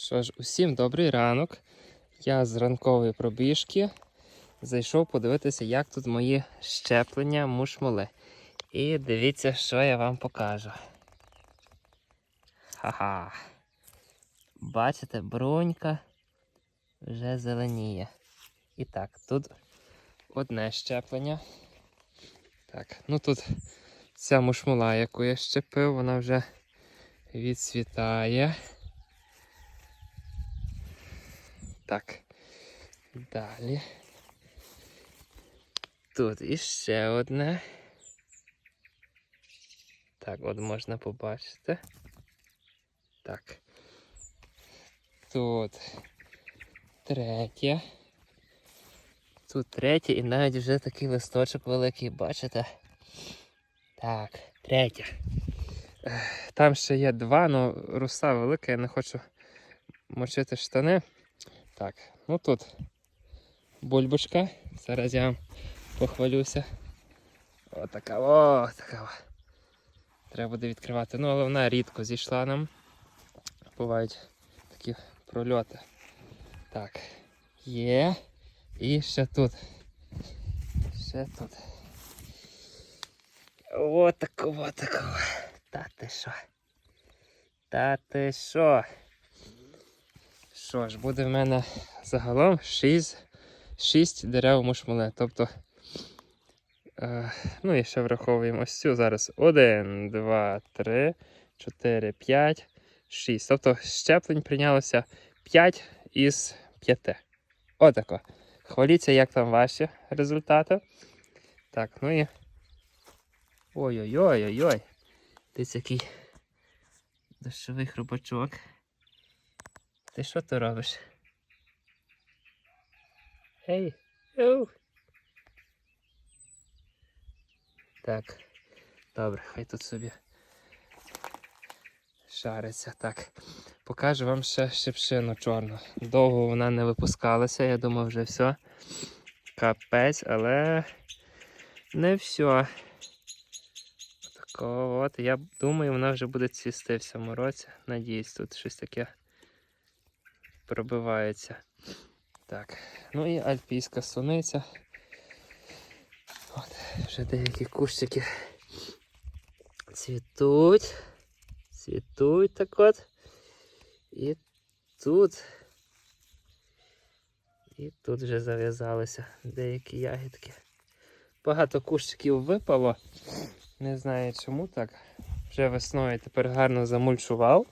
Що ж, усім добрий ранок. Я з ранкової пробіжки зайшов подивитися, як тут мої щеплення мушмоли. І дивіться, що я вам покажу. Ха-ха. Бачите, брунька вже зеленіє. І так, тут одне щеплення. Так, ну тут ця мушмула, яку я щепив, вона вже відцвітає. Так. Далі. Тут іще одне. Так, от можна побачити. Так. Тут третє. Тут третє і навіть вже такий листочок великий, бачите? Так, третє. Там ще є два, але руса велика, я не хочу мочити штани. Так, ну тут бульбочка. Зараз я вам похвалюся. Отака, о, така. Треба буде відкривати. Ну, але вона рідко зійшла нам. Бувають такі прольоти. Так, є. І ще тут. Ще тут. О, такого, такого. Та ти що? Та ти що? Що ж, буде в мене загалом 6, 6 дерев мушмуле. Тобто, е, ну і ще враховуємо ось цю зараз. 1, 2, 3, 4, 5, 6. Тобто щеплень прийнялося 5 із 5. Отако. Хваліться, як там ваші результати. Так, ну і. Ой-ой-ой-ой-ой. Десь який дощовий хрубачок. Ти що ти робиш? Ей, оу. Так, добре, хай тут собі шариться. Так. Покажу вам ще шипшину чорну. Довго вона не випускалася, я думав вже все. Капець, але не все. Такого от. Я думаю, вона вже буде цвісти в цьому році. Надіюсь, тут щось таке пробивається. Так, ну і альпійська суниця. От, вже деякі кущики цвітуть. Цвітуть так от. І тут. І тут вже зав'язалися деякі ягідки. Багато кущиків випало. Не знаю чому так. Вже весною тепер гарно замульчував.